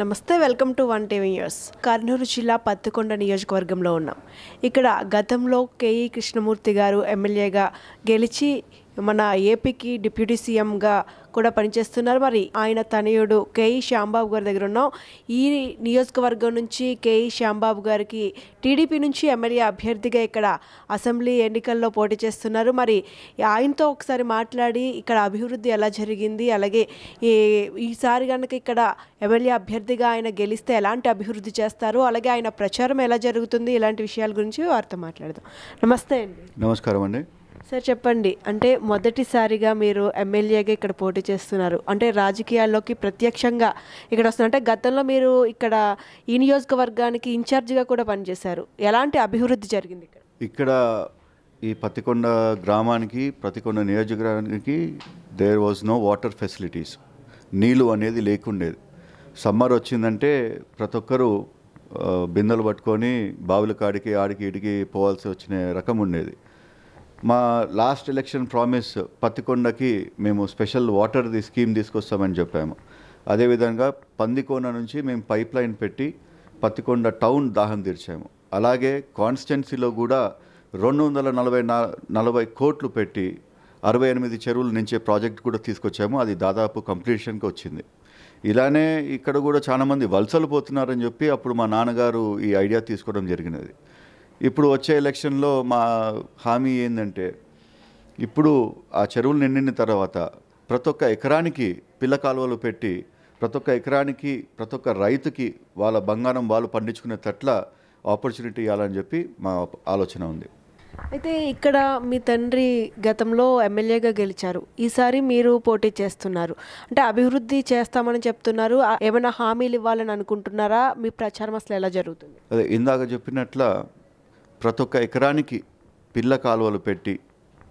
నమస్తే welcome to one TV news. Kurnool జిల్లా పత్తికొండ నియోజకవర్గంలో ఉన్నాం. ఇక్కడ గతంలో కేఈ కృష్ణమూర్తి గారు ఎమ్మెల్యేగా గెలిచి మన ఏపీకి డిప్యూటీ సీఎంగా కూడా పనిచేస్తున్నారు. మరి ఆయన తనయుడు కేఈ శ్యాంబాబు గారి దగ్గర ఉన్నాం. ఈ నియోజకవర్గం నుంచి కేఈ శ్యాంబాబు గారికి టీడీపీ నుంచి ఎమ్మెల్యే అభ్యర్థిగా ఇక్కడ అసెంబ్లీ ఎన్నికల్లో పోటీ చేస్తున్నారు. మరి ఆయనతో ఒకసారి మాట్లాడి ఇక్కడ అభివృద్ధి ఎలా జరిగింది? అలాగే ఈ ఈసారి కనుక ఇక్కడ ఎమ్మెల్యే అభ్యర్థిగా ఆయన గెలిస్తే ఎలాంటి అభివృద్ధి చేస్తారు? అలాగే ఆయన ప్రచారం ఎలా జరుగుతుంది? ఇలాంటి విషయాల గురించి వారితో మాట్లాడదాం. నమస్తే అండి. నమస్కారం అండి. సార్ చెప్పండి. అంటే మొదటిసారిగా మీరు ఎమ్మెల్యేగా ఇక్కడ పోటీ చేస్తున్నారు. అంటే రాజకీయాల్లోకి ప్రత్యక్షంగా ఇక్కడ వస్తున్నారు. అంటే గతంలో మీరు ఇక్కడ ఈ నియోజకవర్గానికి ఇన్ఛార్జిగా కూడా పనిచేశారు. ఎలాంటి అభివృద్ధి జరిగింది ఇక్కడ? ఇక్కడ ఈ పత్తికొండ గ్రామానికి ప్రతికొండ నియోజకవర్గానికి there was no water facilities నీళ్ళు అనేది లేకుండేది. సమ్మర్ వచ్చిందంటే ప్రతి ఒక్కరూ బిందెలు పట్టుకొని బావుల కాడికి ఆడికి ఇడికి పోవాల్సి వచ్చిన రకం ఉండేది. మా లాస్ట్ ఎలక్షన్ ప్రామిస్ పత్తికొండకి మేము స్పెషల్ వాటర్ది స్కీమ్ తీసుకొస్తామని చెప్పాము. అదేవిధంగా పందికోన నుంచి మేము పైప్ లైన్ పెట్టి పత్తికొండ టౌన్ దాహం తీర్చాము. అలాగే కాన్స్టిట్యున్సీలో కూడా రెండు వందల నలభై నా నలభై కోట్లు పెట్టి అరవై ఎనిమిది చెరువులు నుంచే ప్రాజెక్ట్ కూడా తీసుకొచ్చాము. అది దాదాపు కంప్లీషన్కి వచ్చింది. ఇలానే ఇక్కడ కూడా చాలామంది వలసలు పోతున్నారని చెప్పి అప్పుడు మా నాన్నగారు ఈ ఐడియా తీసుకోవడం జరిగినది. ఇప్పుడు వచ్చే ఎలక్షన్లో మా హామీ ఏంటంటే ఇప్పుడు ఆ చెరువులు నిండిన తర్వాత ప్రతి ఒక్క ఎకరానికి పిల్ల కాలువలు పెట్టి ప్రతి ఒక్క ఎకరానికి ప్రతి ఒక్క రైతుకి వాళ్ళ బంగారం వాళ్ళు పండించుకునే తట్ల ఆపర్చునిటీ ఇవ్వాలని చెప్పి మా ఆలోచన ఉంది. అయితే ఇక్కడ మీ తండ్రి గతంలో ఎమ్మెల్యేగా గెలిచారు. ఈసారి మీరు పోటీ చేస్తున్నారు. అంటే అభివృద్ధి చేస్తామని చెప్తున్నారు. ఏమైనా హామీలు ఇవ్వాలని అనుకుంటున్నారా? మీ ప్రచారం అసలు ఎలా జరుగుతుంది? అదే ఇందాక చెప్పినట్ల ప్రతి ఒక్క ఎకరానికి పిల్ల కాలువలు పెట్టి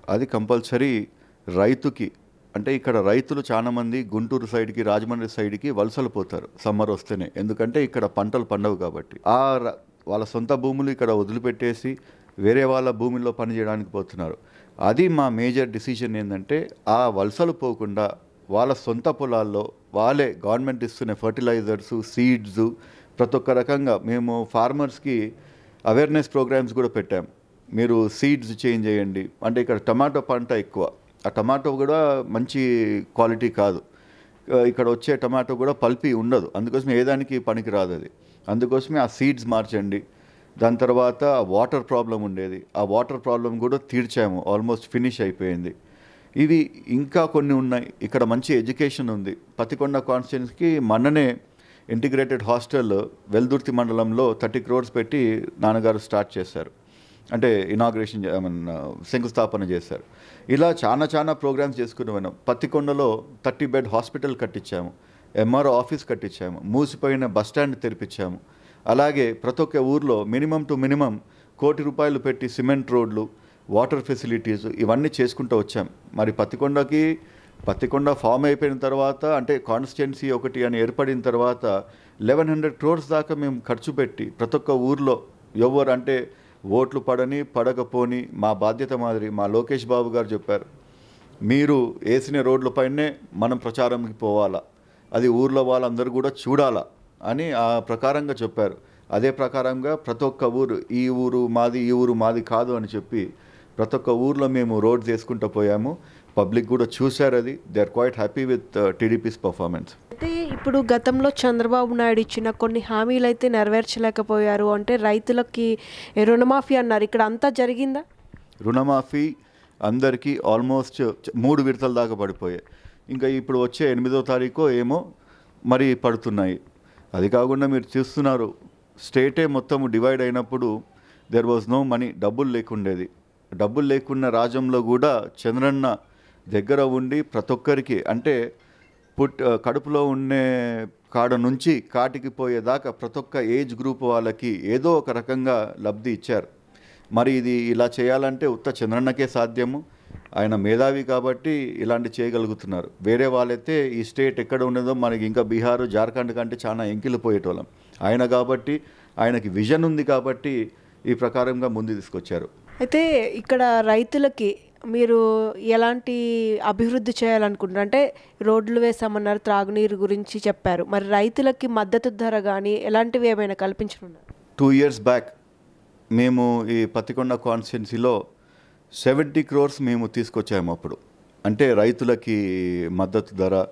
అది కంపల్సరీ రైతుకి అంటే ఇక్కడ రైతులు చాలామంది గుంటూరు సైడ్కి రాజమండ్రి సైడ్కి వలసలు పోతారు సమ్మర్ వస్తేనే. ఎందుకంటే ఇక్కడ పంటలు పండవు కాబట్టి. ఆ ర- వాళ్ళ సొంత భూములు ఇక్కడ వదిలిపెట్టేసి వేరే వాళ్ళ భూమిలో పని చేయడానికి పోతున్నారు. అది మా మేజర్ డిసిషన్ ఏంటంటే ఆ వలసలు పోకుండా వాళ్ళ సొంత పొలాల్లో వాళ్ళే గవర్నమెంట్ ఇస్తున్న ఫర్టిలైజర్స్ సీడ్స్ ప్రతి ఒక్క రకంగా మేము ఫార్మర్స్కి అవేర్నెస్ ప్రోగ్రామ్స్ కూడా పెట్టాం. మీరు సీడ్స్ చేంజ్ చేయండి. అంటే ఇక్కడ టమాటో పంట ఎక్కువ. ఆ టమాటో కూడా మంచి క్వాలిటీ కాదు. ఇక్కడ వచ్చే టమాటో కూడా పల్పి ఉండదు. అందుకోసం ఏ దానికి పనికి రాదు అది. అందుకోసమే ఆ సీడ్స్ మార్చండి. దాని తర్వాత వాటర్ ప్రాబ్లం ఉండేది. ఆ వాటర్ ప్రాబ్లం కూడా తీర్చాము. ఆల్మోస్ట్ ఫినిష్ అయిపోయింది. ఇవి ఇంకా కొన్ని ఉన్నాయి. ఇక్కడ మంచి ఎడ్యుకేషన్ ఉంది. పతికొండ కాన్స్టిట్యున్సీకి మొన్ననే ఇంటిగ్రేటెడ్ హాస్టల్ వెల్దుర్తి మండలంలో థర్టీ క్రోర్స్ పెట్టి నాన్నగారు స్టార్ట్ చేశారు. అంటే ఇనాగ్రేషన్ ఐ మీన్ శంకుస్థాపన చేశారు. ఇలా చాలా చాలా ప్రోగ్రామ్స్ చేసుకుని పత్తికొండలో థర్టీ బెడ్ హాస్పిటల్ కట్టించాము. ఎంఆర్ఓ ఆఫీస్ కట్టించాము. మూసిపోయిన బస్ స్టాండ్ తెరిపించాము. అలాగే ప్రతి ఒక్క ఊర్లో మినిమం టు మినిమం కోటి రూపాయలు పెట్టి సిమెంట్ రోడ్లు వాటర్ ఫెసిలిటీస్ ఇవన్నీ చేసుకుంటూ వచ్చాం. మరి పత్తికొండకి పత్తికొండ ఫామ్ అయిపోయిన తర్వాత అంటే కాన్స్టిట్యున్సీ ఒకటి అని ఏర్పడిన తర్వాత లెవెన్ హండ్రెడ్ క్రోర్స్ దాకా మేము ఖర్చు పెట్టి ప్రతి ఒక్క ఊర్లో ఎవరు అంటే ఓట్లు పడని పడకపోని మా బాధ్యత మాదిరి మా లోకేష్ బాబు గారు చెప్పారు. మీరు వేసిన రోడ్లపైనే మనం ప్రచారంకి పోవాలా అది ఊర్లో వాళ్ళందరూ కూడా చూడాలా అని ఆ ప్రకారంగా చెప్పారు. అదే ప్రకారంగా ప్రతి ఒక్క ఊరు ఈ ఊరు మాది ఈ ఊరు మాది కాదు అని చెప్పి ప్రతి ఒక్క ఊర్లో మేము రోడ్స్ వేసుకుంటూ పోయాము. పబ్లిక్ కూడా చూశారు అది. They are quite happy with TDP's performance అయితే ఇప్పుడు గతంలో చంద్రబాబు నాయుడు ఇచ్చిన కొన్ని హామీలు అయితే నెరవేర్చలేకపోయారు. అంటే రైతులకి రుణమాఫీ అన్నారు. ఇక్కడ అంతా జరిగిందా? రుణమాఫీ అందరికీ ఆల్మోస్ట్ మూడు విడతల దాకా పడిపోయాయి. ఇంకా ఇప్పుడు వచ్చే ఎనిమిదో తారీఖు ఏమో మరి పడుతున్నాయి. అది కాకుండా మీరు చూస్తున్నారు స్టేటే మొత్తం డివైడ్ అయినప్పుడు దెర్ వాజ్ నో మనీ డబ్బులు లేకుండేది. డబ్బులు లేకున్న రాజ్యంలో కూడా చంద్రన్న దగ్గర ఉండి ప్రతి ఒక్కరికి అంటే పుట్ కడుపులో ఉండే కాడ నుంచి కాటికి పోయేదాకా ప్రతి ఒక్క ఏజ్ గ్రూప్ వాళ్ళకి ఏదో ఒక రకంగా లబ్ధి ఇచ్చారు. మరి ఇది ఇలా చేయాలంటే ఉత్త చంద్రన్నకే సాధ్యము. ఆయన మేధావి కాబట్టి ఇలాంటి చేయగలుగుతున్నారు. వేరే వాళ్ళైతే ఈ స్టేట్ ఎక్కడ ఉన్నదో మనకి ఇంకా బీహారు జార్ఖండ్ కంటే చాలా ఎంకిలిపోయేటోళ్ళం ఆయన కాబట్టి ఆయనకి విజన్ ఉంది కాబట్టి ఈ ప్రకారంగా ముందు తీసుకొచ్చారు. అయితే ఇక్కడ రైతులకి మీరు ఎలాంటి అభివృద్ధి చేయాలనుకుంటున్నారు? అంటే రోడ్లు వేసామన్నారు త్రాగునీరు గురించి చెప్పారు. మరి రైతులకి మద్దతు ధర కానీ ఎలాంటివి ఏమైనా కల్పించనున్నారు? టూ ఇయర్స్ బ్యాక్ మేము ఈ పత్తికొండ కాన్స్టిట్యున్సీలో సెవెంటీ క్రోర్స్ మేము తీసుకొచ్చాము అప్పుడు. అంటే రైతులకి మద్దతు ధర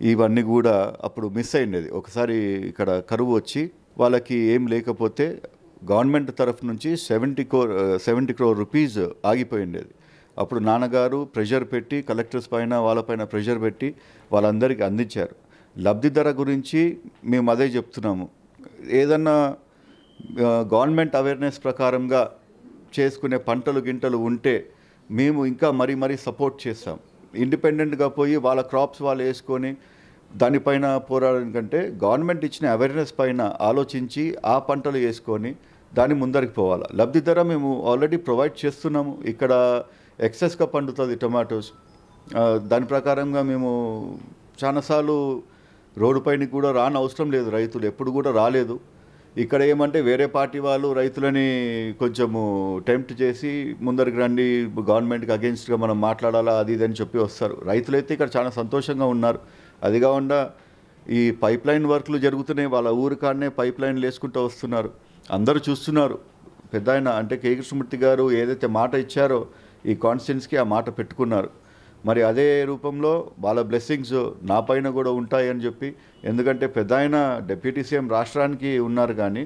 ఇవన్నీ కూడా అప్పుడు మిస్ అయిండేది ఒకసారి ఇక్కడ కరువు వచ్చి వాళ్ళకి ఏం లేకపోతే గవర్నమెంట్ తరఫు నుంచి seventy crore seventy crore rupees ఆగిపోయిండేది. అప్పుడు నాన్నగారు ప్రెషర్ పెట్టి కలెక్టర్స్ పైన వాళ్ళపైన ప్రెషర్ పెట్టి వాళ్ళందరికీ అందించారు. లబ్ధి ధర గురించి మేము అదే చెప్తున్నాము. ఏదన్నా గవర్నమెంట్ అవేర్నెస్ ప్రకారంగా చేసుకునే పంటలు గింటలు ఉంటే మేము ఇంకా మరీ మరీ సపోర్ట్ చేస్తాం. ఇండిపెండెంట్గా పోయి వాళ్ళ క్రాప్స్ వాళ్ళు వేసుకొని దానిపైన పోరాడడం కంటే గవర్నమెంట్ ఇచ్చిన అవేర్నెస్ పైన ఆలోచించి ఆ పంటలు వేసుకొని దాని ముందరికి పోవాలి. లబ్ధిధర మేము ఆల్రెడీ ప్రొవైడ్ చేస్తున్నాము. ఇక్కడ ఎక్సెస్గా పండుతుంది టొమాటోస్. దాని ప్రకారంగా మేము చాలాసార్లు రోడ్డు పైన కూడా రాని అవసరం లేదు రైతులు ఎప్పుడు కూడా రాలేదు. ఇక్కడ ఏమంటే వేరే పార్టీ వాళ్ళు రైతులని కొంచెము టెంప్ట్ చేసి ముందరికి రండి గవర్నమెంట్కి అగెన్స్ట్గా మనం మాట్లాడాలా అది ఇది అని చెప్పి వస్తారు. రైతులైతే ఇక్కడ చాలా సంతోషంగా ఉన్నారు. అది కాకుండా ఈ పైప్ లైన్ వర్క్లు జరుగుతున్నాయి వాళ్ళ ఊరి కాడనే పైప్ లైన్లు వేసుకుంటూ వస్తున్నారు. అందరూ చూస్తున్నారు. పెద్ద ఆయన అంటే కే. కృష్ణమూర్తి గారు ఏదైతే మాట ఇచ్చారో ఈ కాన్స్టెన్స్కి ఆ మాట పెట్టుకున్నారు. మరి అదే రూపంలో వాళ్ళ బ్లెస్సింగ్స్ నా పైన కూడా ఉంటాయని చెప్పి ఎందుకంటే పెద్ద ఆయన డిప్యూటీ సీఎం రాష్ట్రానికి ఉన్నారు కానీ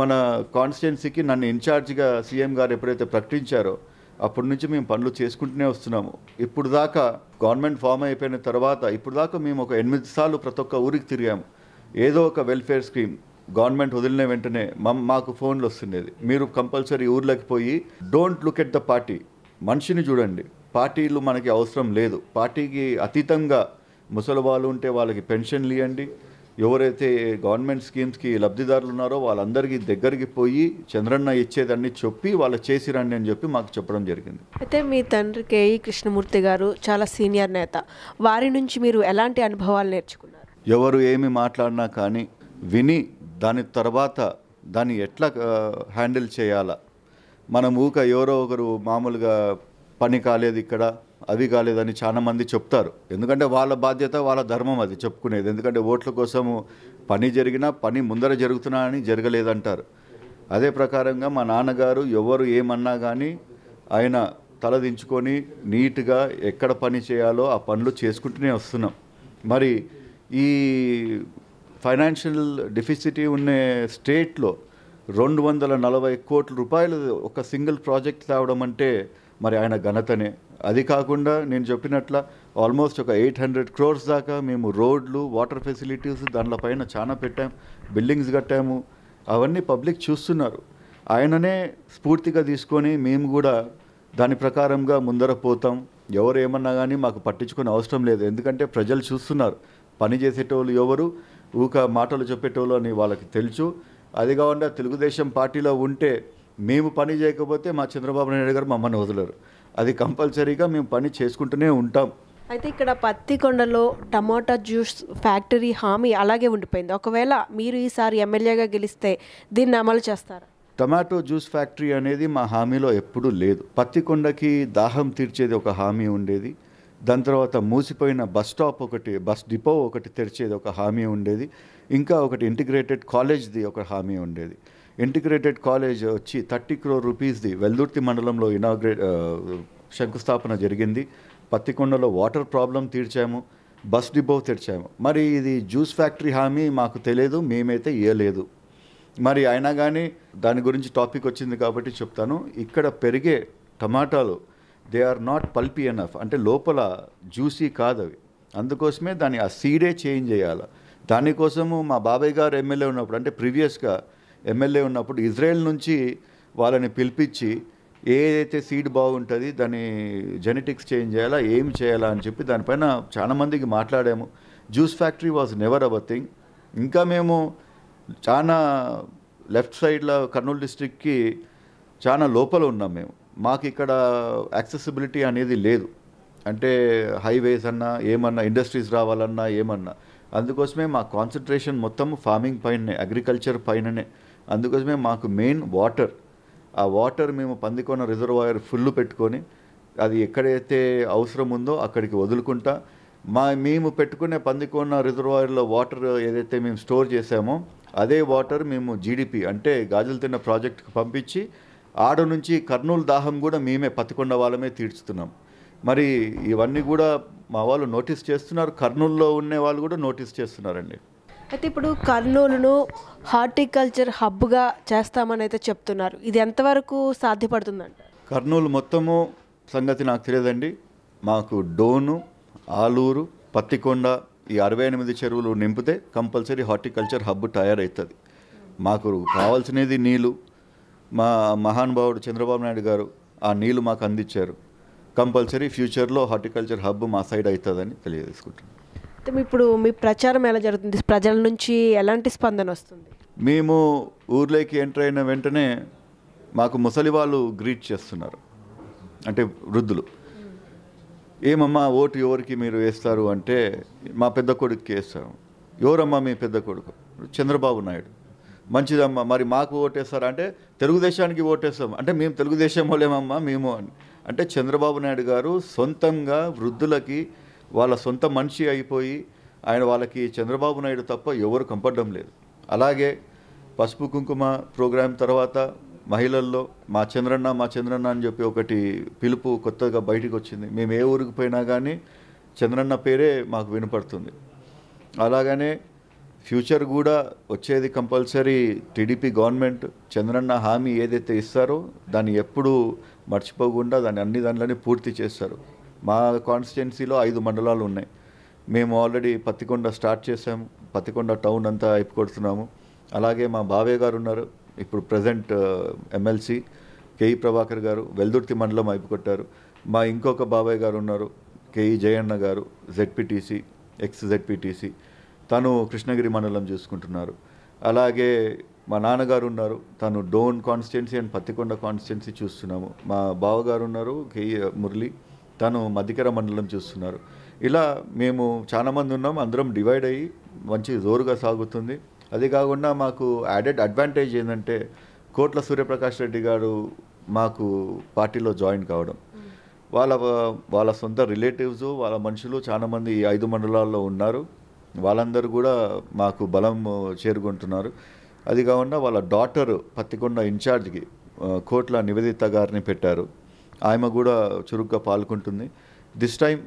మన కాన్స్టిట్యున్సీకి నన్ను ఇన్ఛార్జిగా సీఎం గారు ఎప్పుడైతే ప్రకటించారో అప్పటి నుంచి మేము పనులు చేసుకుంటూనే వస్తున్నాము. ఇప్పుడు దాకా గవర్నమెంట్ ఫామ్ అయిపోయిన తర్వాత ఇప్పుడు దాకా మేము ఒక ఎనిమిది సార్లు ప్రతి ఒక్క ఊరికి తిరిగాము. ఏదో ఒక వెల్ఫేర్ స్కీమ్ గవర్నమెంట్ వదిలిన వెంటనే మమ్ మాకు ఫోన్లు వస్తుండేది. మీరు కంపల్సరీ ఊర్లోకి పోయి don't look at the party. మనిషిని చూడండి. పార్టీలు మనకి అవసరం లేదు. పార్టీకి అతీతంగా ముసలి వాళ్ళు ఉంటే వాళ్ళకి పెన్షన్లు ఇవ్వండి ఎవరైతే గవర్నమెంట్ స్కీమ్స్కి లబ్ధిదారులు ఉన్నారో వాళ్ళందరికీ దగ్గరికి పోయి చంద్రన్న ఇచ్చేదాన్ని చెప్పి వాళ్ళు చేసి రండి అని చెప్పి మాకు చెప్పడం జరిగింది. అయితే మీ తండ్రి కేఈ కృష్ణమూర్తి గారు చాలా సీనియర్ నేత. వారి నుంచి మీరు ఎలాంటి అనుభవాలు నేర్చుకున్నారు? ఎవరు ఏమి మాట్లాడినా కానీ విని దాని తర్వాత దాన్ని ఎట్లా హ్యాండిల్ చేయాలా? మనం ఊక ఎవరో ఒకరు మామూలుగా పని కాలేదు ఇక్కడ అవి కాలేదని చాలామంది చెప్తారు. ఎందుకంటే వాళ్ళ బాధ్యత వాళ్ళ ధర్మం అది చెప్పుకునేది. ఎందుకంటే ఓట్ల కోసము పని జరిగినా పని ముందర జరుగుతున్నా అని జరగలేదంటారు. అదే ప్రకారంగా మా నాన్నగారు ఎవరు ఏమన్నా కానీ ఆయన తలదించుకొని నీట్గా ఎక్కడ పని చేయాలో ఆ పనులు చేసుకుంటూనే వస్తున్నాం. మరి ఈ ఫైనాన్షియల్ డెఫిసిటీ ఉన్న స్టేట్లో రెండు వందల నలభై కోట్ల రూపాయలు ఒక సింగిల్ ప్రాజెక్ట్ తేవడం అంటే మరి ఆయన ఘనతనే. అది కాకుండా నేను చెప్పినట్ల ఆల్మోస్ట్ ఒక ఎయిట్ హండ్రెడ్ క్రోర్స్ దాకా మేము రోడ్లు వాటర్ ఫెసిలిటీస్ దానిపైన చాలా పెట్టాం బిల్డింగ్స్ కట్టాము అవన్నీ పబ్లిక్ చూస్తున్నారు. ఆయననే స్ఫూర్తిగా తీసుకొని మేము కూడా దాని ప్రకారంగా ముందర పోతాం. ఎవరు ఏమన్నా కానీ మాకు పట్టించుకునే అవసరం లేదు. ఎందుకంటే ప్రజలు చూస్తున్నారు. పని చేసేటోళ్ళు ఎవరు? ఊక మాటలు చెప్పేటోళ్ళు అని వాళ్ళకి తెలుసు. అది కాకుండా తెలుగుదేశం పార్టీలో ఉంటే మేము పని చేయకపోతే మా చంద్రబాబు నాయుడు గారు మమ్మల్ని వదలరు. అది కంపల్సరీగా మేము పని చేసుకుంటూనే ఉంటాం. అయితే ఇక్కడ పత్తికొండలో టమాటా జ్యూస్ ఫ్యాక్టరీ హామీ అలాగే ఉండిపోయింది. ఒకవేళ మీరు ఈసారి ఎమ్మెల్యేగా గెలిస్తే దీన్ని అమలు చేస్తారా? టమాటో జ్యూస్ ఫ్యాక్టరీ అనేది మా హామీలో ఎప్పుడూ లేదు. పత్తికొండకి దాహం తీర్చేది ఒక హామీ ఉండేది. దాని తర్వాత మూసిపోయిన బస్ స్టాప్ ఒకటి బస్ డిపో ఒకటి తెరిచేది ఒక హామీ ఉండేది. ఇంకా ఒకటి ఇంటిగ్రేటెడ్ కాలేజ్ది ఒక హామీ ఉండేది. ఇంటిగ్రేటెడ్ కాలేజ్ వచ్చి థర్టీ క్రోర్ రూపీస్ది వెల్దుర్తి మండలంలో ఇనాగ్రేట్ శంకుస్థాపన జరిగింది. పత్తికొండలో వాటర్ ప్రాబ్లం తీర్చాము. బస్ డిపో తెరిచాము. మరి ఇది జ్యూస్ ఫ్యాక్టరీ హామీ మాకు తెలియదు మేమైతే ఇవ్వలేదు మరి అయినా కానీ దాని గురించి టాపిక్ వచ్చింది కాబట్టి చెప్తాను. ఇక్కడ పెరిగే టమాటాలు they are not pulpy enough. అంటే లోపల జ్యూసీ కాదు అవి. అందుకోసమే దాన్ని ఆ సీడే చేంజ్ చేయాలి. దానికోసము మా బాబాయ్ గారు ఎమ్మెల్యే ఉన్నప్పుడు అంటే ప్రీవియస్గా ఎమ్మెల్యే ఉన్నప్పుడు ఇజ్రాయెల్ నుంచి వాళ్ళని పిలిపించి ఏదైతే సీడ్ బాగుంటుంది దాని జెనెటిక్స్ చేంజ్ చేయాలా ఏం చేయాలా అని చెప్పి దానిపైన చాలా మందికి మాట్లాడాము. Juice factory was never our thing. ఇంకా మేము చాలా లెఫ్ట్ సైడ్లో కర్నూలు డిస్ట్రిక్ట్కి చాలా లోపల ఉన్నాం మేము. మాకు ఇక్కడ యాక్సెసిబిలిటీ అనేది లేదు. అంటే హైవేస్ అన్నా ఏమన్నా ఇండస్ట్రీస్ రావాలన్నా ఏమన్నా. అందుకోసమే మా కాన్సన్ట్రేషన్ మొత్తం ఫార్మింగ్ పైననే అగ్రికల్చర్ పైననే. అందుకోసమే మాకు మెయిన్ వాటర్ ఆ వాటర్ మేము పందికొన్న రిజర్వాయర్ ఫుల్ పెట్టుకొని అది ఎక్కడైతే అవసరం ఉందో అక్కడికి వదులుకుంటా. మా మేము పెట్టుకునే పందికొన్న రిజర్వాయర్లో వాటర్ ఏదైతే మేము స్టోర్ చేసామో అదే వాటర్ మేము జీడిపి అంటే గాజులు తిన్న ప్రాజెక్ట్కి పంపించి ఆడ నుంచి కర్నూలు దాహం కూడా మేమే పత్తికొండ వాళ్ళమే తీర్చుతున్నాం. మరి ఇవన్నీ కూడా మా వాళ్ళు నోటీస్ చేస్తున్నారు. కర్నూలులో ఉండే వాళ్ళు కూడా నోటీస్ చేస్తున్నారండి. అయితే ఇప్పుడు కర్నూలును హార్టికల్చర్ హబ్గా చేస్తామని అయితే చెప్తున్నారు. ఇది ఎంతవరకు సాధ్యపడుతుందంట? కర్నూలు మొత్తము సంగతి నాకు తెలియదండి. మాకు డోను ఆలూరు పత్తికొండ ఈ అరవై ఎనిమిది చెరువులు నింపితే కంపల్సరీ హార్టికల్చర్ హబ్ తయారవుతుంది. మాకు కావాల్సినది నీళ్ళు మా మహానుభావుడు చంద్రబాబు నాయుడు గారు ఆ నీళ్ళు మాకు అందించారు. కంపల్సరీ ఫ్యూచర్లో హార్టికల్చర్ హబ్ మా సైడ్ అవుతుందని తెలియజేసుకుంటున్నాను ఇప్పుడు మీ ప్రచారం ఎలా జరుగుతుంది? ప్రజల నుంచి ఎలాంటి స్పందన వస్తుంది? మేము ఊర్లోకి ఎంటర్ అయిన వెంటనే మాకు ముసలి వాళ్ళు గ్రీట్ చేస్తున్నారు. అంటే వృద్ధులు. ఏమమ్మా ఓటు ఎవరికి మీరు వేస్తారు అంటే మా పెద్ద కొడుకుకి వేస్తాం. ఎవరమ్మా మీ పెద్ద కొడుకు? చంద్రబాబు నాయుడు. మంచిదమ్మా మరి మాకు ఓటేస్తారా? అంటే తెలుగుదేశానికి ఓటేస్తాం. అంటే మేము తెలుగుదేశం వాళ్ళేమమ్మా మేము అని. అంటే చంద్రబాబు నాయుడు గారు సొంతంగా వృద్ధులకి వాళ్ళ సొంత మనిషి అయిపోయి ఆయన వాళ్ళకి చంద్రబాబు నాయుడు తప్ప ఎవరు కంపడడం లేదు. అలాగే పసుపు కుంకుమ ప్రోగ్రాం తర్వాత మహిళల్లో మా చంద్రన్న మా చంద్రన్న అని చెప్పి ఒకటి పిలుపు కొత్తగా బయటికి వచ్చింది. మేము ఏ ఊరికి పోయినా కానీ చంద్రన్న పేరే మాకు వినపడుతుంది. అలాగనే ఫ్యూచర్ కూడా వచ్చేది కంపల్సరీ టీడీపీ గవర్నమెంట్ చంద్రన్న హామీ ఏదైతే ఇస్తారో దాన్ని ఎప్పుడు మర్చిపోకుండా దాన్ని అన్ని దానిలోనే పూర్తి చేస్తారు. మా కాన్స్టిట్యున్సీలో ఐదు మండలాలు ఉన్నాయి. మేము ఆల్రెడీ పత్తికొండ స్టార్ట్ చేసాము పత్తికొండ టౌన్ అంతా అయిపోకొడుతున్నాము అలాగే మా బావయ్య గారు ఉన్నారు. ఇప్పుడు ప్రజెంట్ ఎమ్మెల్సీ కేఈ ప్రభాకర్ గారు వెల్దుర్తి మండలం అయిపోకొట్టారు మా ఇంకొక బాబాయ్ గారు ఉన్నారు కేఈ జయన్న గారు జెడ్పీటీసీ ఎక్స్ జెడ్పీటీసీ. తను కృష్ణగిరి మండలం చూసుకుంటున్నారు. అలాగే మా నాన్నగారు ఉన్నారు. తను Dhone constituency and Pattikonda constituency చూస్తున్నాము. మా బావగారు ఉన్నారు కేఈ మురళి. తను మధ్యకర మండలం చూస్తున్నారు. ఇలా మేము చాలా మంది ఉన్నాం. అందరం డివైడ్ అయ్యి మంచి జోరుగా సాగుతుంది. అది కాకుండా మాకు యాడెడ్ అడ్వాంటేజ్ ఏంటంటే కోట్ల సూర్యప్రకాష్ రెడ్డి గారు మాకు పార్టీలో జాయిన్ కావడం. వాళ్ళ వాళ్ళ సొంత రిలేటివ్స్ వాళ్ళ మనుషులు చాలా మంది ఈ ఐదు మండలాల్లో ఉన్నారు. వాళ్ళందరూ కూడా మాకు బలం చేరుకుంటున్నారు. అది కాకుండా వాళ్ళ డాటరు పత్తికొండ ఇన్ఛార్జ్కి కోట్ల నివేదిత గారిని పెట్టారు. ఆమె కూడా చురుగ్గా పాల్గొంటుంది. దిస్ టైం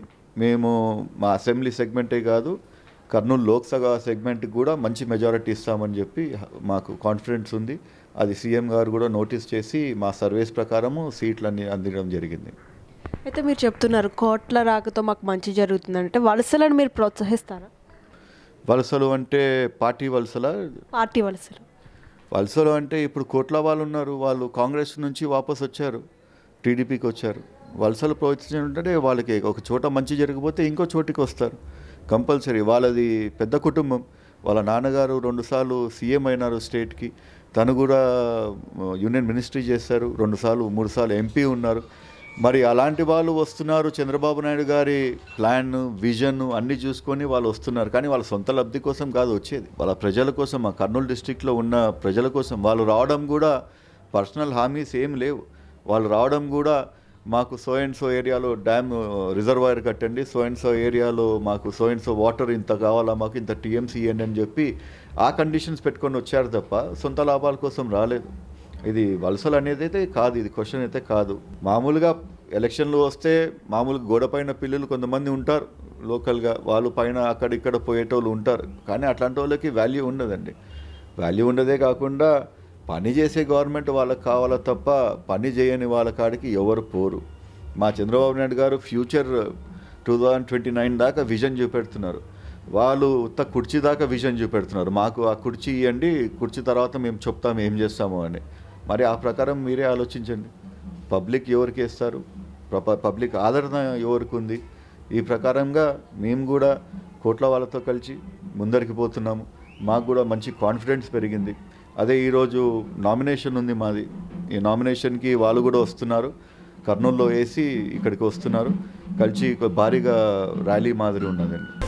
మేము మా అసెంబ్లీ సెగ్మెంటే కాదు కర్నూలు లోక్సభ సెగ్మెంట్కి కూడా మంచి మెజారిటీ ఇస్తామని చెప్పి మాకు కాన్ఫిడెన్స్ ఉంది. అది సీఎం గారు కూడా నోటీస్ చేసి మా సర్వేస్ ప్రకారము సీట్లన్నీ అందించడం జరిగింది. అయితే మీరు చెప్తున్నారు కోట్ల రాకతో మాకు మంచి జరుగుతుందంటే వలసలను మీరు ప్రోత్సహిస్తారా? వలసలు అంటే పార్టీ వలసల? పార్టీ వలసలు. వలసలు అంటే ఇప్పుడు కోట్ల వాళ్ళు ఉన్నారు వాళ్ళు కాంగ్రెస్ నుంచి వాపస్ వచ్చారు టీడీపీకి వచ్చారు. వలసలు ప్రోత్సహించే వాళ్ళకి ఒక చోట మంచి జరిగిపోతే ఇంకో చోటికి వస్తారు. కంపల్సరీ వాళ్ళది పెద్ద కుటుంబం. వాళ్ళ నాన్నగారు రెండుసార్లు సీఎం అయినారు స్టేట్కి. తను కూడా యూనియన్ మినిస్ట్రీ చేశారు రెండుసార్లు మూడుసార్లు ఎంపీ ఉన్నారు. మరి అలాంటి వాళ్ళు వస్తున్నారు. చంద్రబాబు నాయుడు గారి ప్లాన్ విజన్ అన్నీ చూసుకొని వాళ్ళు వస్తున్నారు. కానీ వాళ్ళ సొంత లబ్ధి కోసం కాదు వచ్చేది. వాళ్ళ ప్రజల కోసం మా కర్నూలు డిస్టిక్లో ఉన్న ప్రజల కోసం వాళ్ళు రావడం కూడా పర్సనల్ హామీస్ ఏం లేవు. వాళ్ళు రావడం కూడా మాకు సో అండ్ సో ఏరియాలో డ్యామ్ రిజర్వాయర్ uh, కట్టండి. సో అండ్ సో ఏరియాలో మాకు సో అండ్ సో వాటర్ ఇంత కావాలా మాకు ఇంత టీఎంసీ ఇవ్వండి అని చెప్పి ఆ కండిషన్స్ పెట్టుకొని వచ్చారు తప్ప సొంత లాభాల కోసం రాలేదు. ఇది వలసలు అనేది అయితే కాదు ఇది క్వశ్చన్ అయితే కాదు. మామూలుగా ఎలక్షన్లు వస్తే మామూలుగా గోడ పైన పిల్లలు కొంతమంది ఉంటారు. లోకల్గా వాళ్ళు పైన అక్కడ ఇక్కడ పోయేటోళ్ళు ఉంటారు. కానీ అట్లాంటి వాళ్ళకి వాల్యూ ఉండదండి. వాల్యూ ఉండదే కాకుండా పని చేసే గవర్నమెంట్ వాళ్ళకి కావాలా తప్ప పని చేయని వాళ్ళ కాడికి ఎవరు పోరు. మా Chandrababu Naidu garu future two thousand twenty nine దాకా విజన్ చూపెడుతున్నారు. వాళ్ళు ఉత్త కుర్చీ దాకా విజన్ చూపెడుతున్నారు. మాకు ఆ కుర్చీ ఇవ్వండి కుర్చీ తర్వాత మేము చెప్తాము ఏం చేస్తాము అని. మరి ఆ ప్రకారం మీరే ఆలోచించండి. పబ్లిక్ ఎవరికి ఇస్తారు? ప్రప- పబ్లిక్ ఆదరణ ఎవరికి ఉంది? ఈ ప్రకారంగా మేము కూడా కోట్ల వాళ్ళతో కలిసి ముందరికి పోతున్నాము. మాకు కూడా మంచి కాన్ఫిడెన్స్ పెరిగింది. అదే ఈరోజు నామినేషన్ ఉంది మాది. ఈ నామినేషన్కి వాళ్ళు కూడా వస్తున్నారు. కర్నూలులో వేసి ఇక్కడికి వస్తున్నారు. కలిసి భారీగా ర్యాలీ మాదిరి ఉన్నదండి.